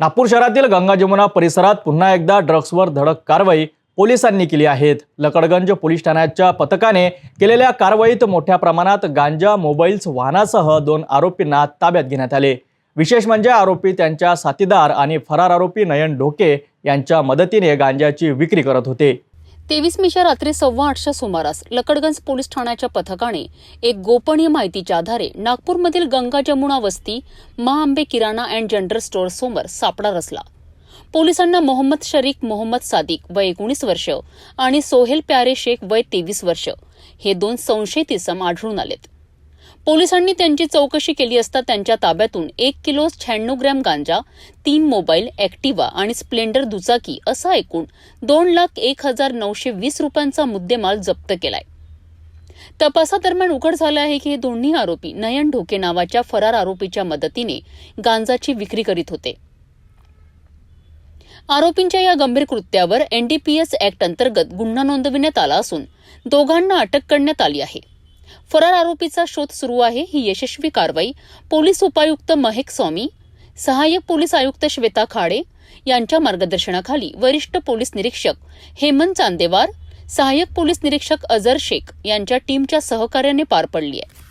नागपूर शहरातील गंगा जमुना परिसरात पुन्हा एकदा ड्रग्सवर धडक कारवाई पोलिसांनी केली आहेत. लकडगंज पोलीस ठाण्याच्या पथकाने केलेल्या कारवाईत मोठ्या प्रमाणात गांजा मोबाईल्स वाहनासह दोन आरोपींना ताब्यात घेण्यात आले. विशेष म्हणजे आरोपी त्यांच्या साथीदार आणि फरार आरोपी नयन ढोके यांच्या मदतीने गांजाची विक्री करत होते. तेवीस मेच्या रात्री सव्वा आठच्या सुमारास लकडगंज पोलीस ठाण्याच्या पथकाने एक गोपनीय माहितीच्या आधारे नागपूरमधील गंगा जमुना वस्ती महाआंबे किराणा अँड जनरल स्टोअर समोर सापडा रचला. पोलिसांना मोहम्मद शरीक मोहम्मद सादिक वय एकोणीस वर्ष आणि सोहेल प्यारे शेख वय तेवीस वर्ष. हे दोन संशयित इसम आढळून आलेत. पोलिसांनी त्यांची चौकशी केली असता त्यांच्या ताब्यातून एक किलो शहाण्णव ग्रॅम गांजा तीन मोबाईल ऍक्टिवा आणि स्प्लेंडर दुचाकी असा एकूण दोन लाख एक हजार नऊशे वीस रुपयांचा मुद्देमाल जप्त केलाय. तपासादरम्यान उघड झालं आहे की हे दोन्ही आरोपी नयन ढोके नावाच्या फरार आरोपीच्या मदतीने गांजाची विक्री करीत होते. आरोपींच्या या गंभीर कृत्यावर एनडीपीएस ऍक्ट अंतर्गत गुन्हा नोंदविण्यात आला असून दोघांना अटक करण्यात आली आहे. फरार आरोपीचा शोध सुरू आहे ही यशस्वी कारवाई. पोलीस उपायुक्त महेक स्वामी सहाय्यक पोलीस आयुक्त श्वेता खाडे यांच्या मार्गदर्शनाखाली वरिष्ठ पोलीस निरीक्षक हेमंत चांदेवार सहाय्यक पोलीस निरीक्षक अझर शेख यांच्या टीमच्या सहकार्याने पार पडली आहे.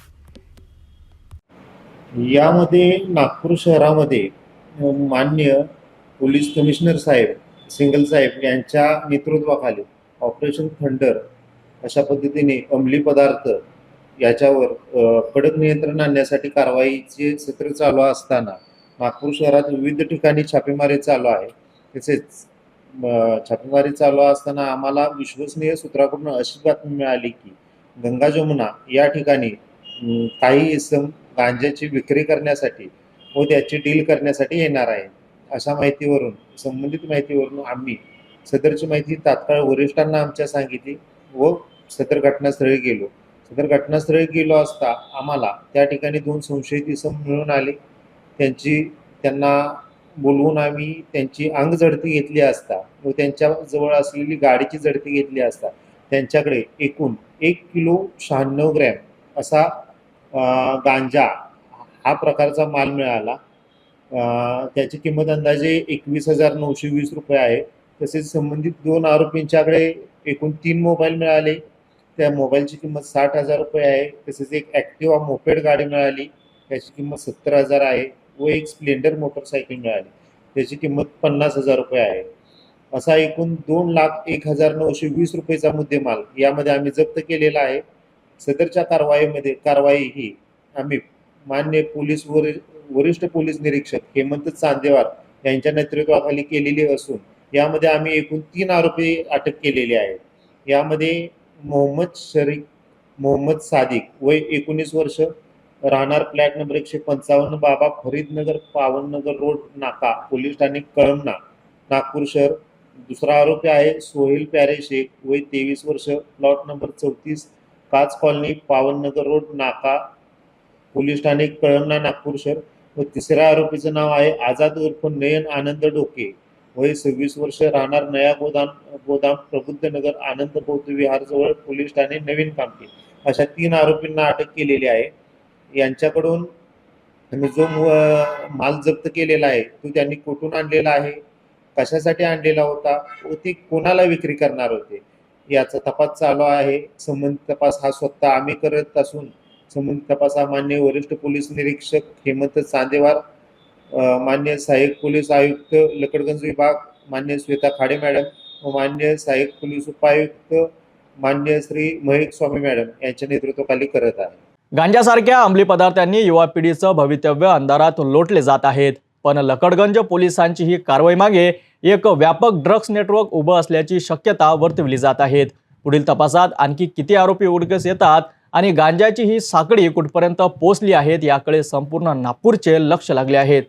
यामध्ये नागपूर शहरामध्ये मान्य पोलीस कमिशनर साहेब सिंगल साहेब यांच्या नेतृत्वाखाली ऑपरेशन थंडर अशा पद्धतीने अंमली पदार्थ याच्यावर कडक नियंत्रण आणण्यासाठी कारवाईचे सत्र चालू असताना नागपूर शहरात विविध ठिकाणी छापेमारी चालू आहे. तसेच छापेमारी चालू असताना आम्हाला विश्वसनीय सूत्राकडून अशी बातमी मिळाली की गंगा जमुना या ठिकाणी काही इसम गांजाची विक्री करण्यासाठी व त्याची डील करण्यासाठी येणार आहे. अशा माहितीवरून संबंधित माहितीवरून आम्ही सदरची माहिती तात्काळ वरिष्ठांना आमच्या सांगितली व सदर घटनास्थळी गेलो. जर घटनास्थळी गेलो असता आम्हाला त्या ठिकाणी दोन संशयित इसम मिळून आले. त्यांची त्यांना बोलवून आम्ही त्यांची अंग झडती घेतली असता व त्यांच्या जवळ असलेली गाडीची झडती घेतली असता त्यांच्याकडे एकूण एक किलो शहाण्णव ग्रॅम असा गांजा हा प्रकारचा माल मिळाला. त्याची किंमत अंदाजे एकवीस हजार नऊशे वीस रुपये आहे. तसेच संबंधित दोन आरोपींच्याकडे एकूण तीन मोबाईल मिळाले. त्या मोबाईलची किंमत साठ हजार रुपये आहे. तसेच एक ॲक्टिवा मोपेड गाडी मिळाली. त्याची किंमत सत्तर हजार आहे. व एक स्प्लेंडर मोटरसायकल मिळाली. त्याची किंमत पन्नास हजार रुपये आहे. असा एकूण दोन लाख एक हजार नऊशे वीस रुपयेचा मुद्देमाल यामध्ये आम्ही जप्त केलेला आहे. सदरच्या कारवाईमध्ये कारवाई ही आम्ही मान्य पोलीस वरिष्ठ पोलीस निरीक्षक हेमंत चांदेवार यांच्या नेतृत्वाखाली केलेली असून यामध्ये आम्ही एकूण तीन आरोपी अटक केलेले आहे यामध्ये मोहम्मद शरीक मोहम्मद सादिक. वय एकोणीस वर्ष. राहणार फ्लॅट नंबर एकशे पंचावन्न बाबा फरीदनगर पावननगर रोड नाका पोलीस ठाणे कळमना. नागपूर शहर. दुसरा आरोपी आहे सोहेल प्यारे शेख. वय तेवीस वर्ष. प्लॉट नंबर चौतीस काच कॉलनी पावननगर रोड नाका पोलीस ठाणे कळमना नागपूर शहर. व तिसऱ्या आरोपीचं नाव आहे आझाद उर्फ नयन आनंद डोके. वय सव्वीस वर्ष राहणार नया गोदाम गोदाम प्रबुद्धनगर आनंद बौद्ध विहारजवळ पोलीस ठाणे नवीन कामठी. अशा तीन आरोपींना अटक केलेली आहे. यांच्याकडून जो माल जप्त केलेला आहे तो त्यांनी कुठून आणलेला आहे? कशासाठी आणलेला होता? व ते कोणाला विक्री करणार होते? याचा तपास चालू आहे. संबंध तपास हा स्वतः आम्ही करत असून संबंधित तपास हा मान्य वरिष्ठ पोलीस निरीक्षक हेमंत चांदेवार मान्य सहाय्यक पोलीस आयुक्त लकडगंज विभाग मान्य श्वेता खाडे मॅडम व मान्य सहाय्यक पोलीस उपायुक्त मान्य श्री महेक स्वामी मॅडम यांच्या नेतृत्वाखाली करत आहे. गांजासारख्या अंमली पदार्थांनी युवा पिढीचं भवितव्य अंधारात लोटले जात आहेत. पण लकडगंज पोलिसांची ही कारवाई मागे एक व्यापक ड्रग्स नेटवर्क उभं असल्याची शक्यता वर्तवली जात आहेत. पुढील तपासात आणखी किती आरोपी उडकस येतात आणि गांजाची ही साखळी कुठपर्यंत पोचली आहेत याकडे संपूर्ण नागपूरचे लक्ष लागले आहेत.